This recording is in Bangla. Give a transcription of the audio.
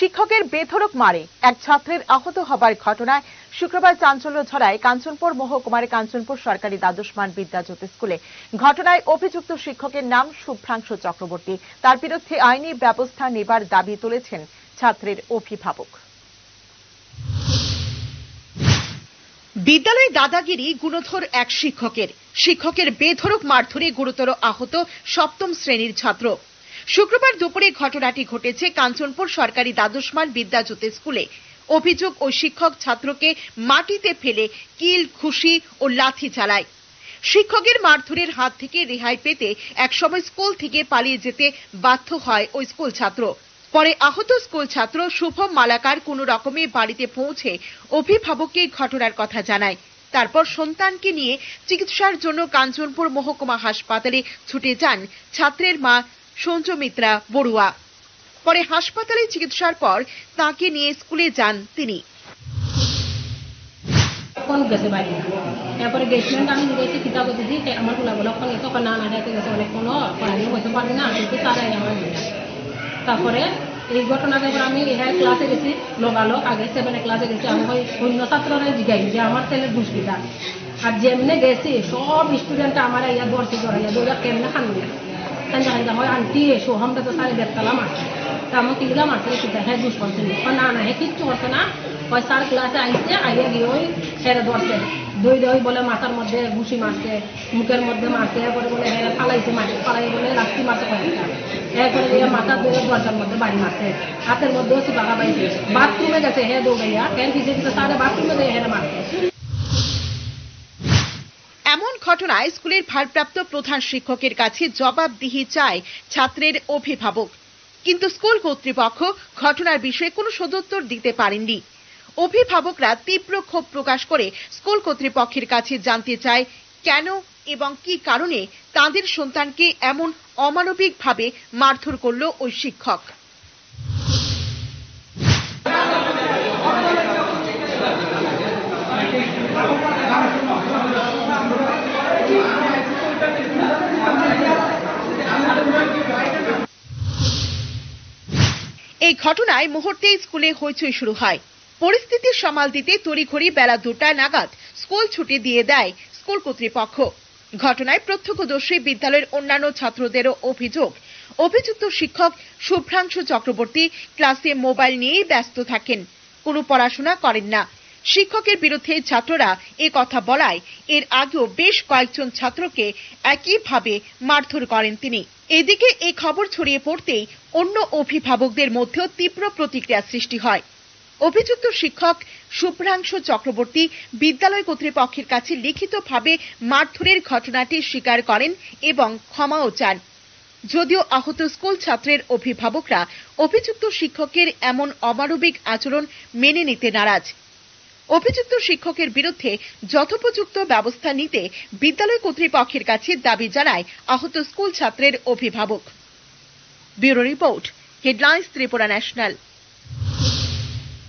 শিক্ষকের বেধড়ক মারে। এক ছাত্রের আহত হবার ঘটনায় শুক্রবার চাঞ্চল্য ছড়ায় কাঞ্চনপুর মহকুমার কাঞ্চনপুর সরকারি দ্বাদশ মান বিদ্যাজ্যোতি স্কুলে। ঘটনায় অভিযুক্ত শিক্ষকের নাম শুভ্রাংশু চক্রবর্তী। তার বিরুদ্ধে আইনি ব্যবস্থা নেবার দাবি তুলেছেন ছাত্রের অভিভাবক। বিদ্যালয়ে দাদাগিরি গুণধর এক শিক্ষকের। শিক্ষকের বেধড়ক মারধরে গুরুতর আহত সপ্তম শ্রেণির ছাত্র। শুক্রবার দুপুরে ঘটনাটি ঘটেছে কাঞ্চনপুর সরকারি দ্বাদশমান বিদ্যাজ্যোতি স্কুলে। অভিযোগ ওই শিক্ষক ছাত্রকে মাটিতে ফেলে কিল, খুশি ও লাথি চালায়। শিক্ষকের মারধরের হাত থেকে রেহাই পেতে একসময় স্কুল থেকে পালিয়ে যেতে বাধ্য হয় ওই স্কুল ছাত্র। পরে আহত স্কুল ছাত্র শুভম মালাকার কোনো রকমে বাড়িতে পৌঁছে অভিভাবককে ঘটনার কথা জানায়। তারপর সন্তানকে নিয়ে চিকিৎসার জন্য কাঞ্চনপুর মহকুমা হাসপাতালে ছুটে যান ছাত্রের মা সঞ্জমিত্রা বড়ুয়া। পরে হাসপাতালে চিকিৎসার পর তাকে নিয়ে স্কুলে যান তিনি। তারপরে তারাই তারপরে এই ঘটনাটা এবার আমি এখানে ক্লাসে গেছি, লোকালোক, আগে সেভেনে ক্লাসে গেছি, আমি ওই অন্য ছাত্ররা জিগাই, যে আমার ছেলের দুষ্কৃতা আর যেমনে গেছি, সব স্টুডেন্ট আমার ইয়া দর্শি ধরাইয়া দৌড়া কেমনে হয় হ্যাঁ হ্যাঁ ওই স্যার দই দই বলে মাথার মধ্যে মারছে মুখের মধ্যে মারছে এরপরে বলে ফালাইছে ফালাই বলে রাত্রি এরপরে গিয়ে মধ্যে বাড়ি মারছে হাতের মধ্যে ওসি বাঘা পাইছে বাথরুমে গেছে হে দৌড়াইয়া ফ্যান পিছিয়ে দিতে সারে বাথরুমে গিয়ে হেরে মারছে ঘটনায় স্কুলের ভারপ্রাপ্ত প্রধান শিক্ষকের কাছে জবাবদিহি চায় ছাত্রের অভিভাবক। কিন্তু স্কুল কর্তৃপক্ষ ঘটনার বিষয়ে কোনো সদুত্তর দিতে পারেননি। অভিভাবকরা তীব্র ক্ষোভ প্রকাশ করে স্কুল কর্তৃপক্ষের কাছে জানতে চায় কেন এবং কি কারণে তাদের সন্তানকে এমন অমানবিকভাবে মারধর করল ওই শিক্ষক। এই ঘটনায় মুহূর্তেই স্কুলে হইচই শুরু হয়। পরিস্থিতি সামাল দিতে তড়িঘড়ি বেলা দুটায় নাগাদ স্কুল ছুটি দিয়ে দেয় স্কুল কর্তৃপক্ষ। ঘটনায় প্রত্যক্ষদর্শী বিদ্যালয়ের অন্যান্য ছাত্রদেরও অভিযোগ। অভিযুক্ত শিক্ষক শুভ্রাংশু চক্রবর্তী ক্লাসে মোবাইল নিয়েই ব্যস্ত থাকেন। কোনো পড়াশোনা করেন না। শিক্ষকের বিরুদ্ধে ছাত্ররা এ কথা বলায়। এর আগেও বেশ কয়েকজন ছাত্রকে একইভাবে মারধর করেন তিনি। এদিকে এই খবর ছড়িয়ে পড়তেই অন্য অভিভাবকদের মধ্যেও তীব্র প্রতিক্রিয়া সৃষ্টি হয়। অভিযুক্ত শিক্ষক শুভ্রাংশু চক্রবর্তী বিদ্যালয় কর্তৃপক্ষের কাছে লিখিতভাবে মারধরের ঘটনাটি স্বীকার করেন এবং ক্ষমাও চান। যদিও আহত স্কুল ছাত্রের অভিভাবকরা অভিযুক্ত শিক্ষকের এমন অমানবিক আচরণ মেনে নিতে নারাজ। অভিযুক্ত শিক্ষকের বিরুদ্ধে যথোপযুক্ত ব্যবস্থা নিতে বিদ্যালয় কর্তৃপক্ষের কাছে দাবি জানায় আহত স্কুল ছাত্রের অভিভাবক। Bureau report, headlines Tripura national.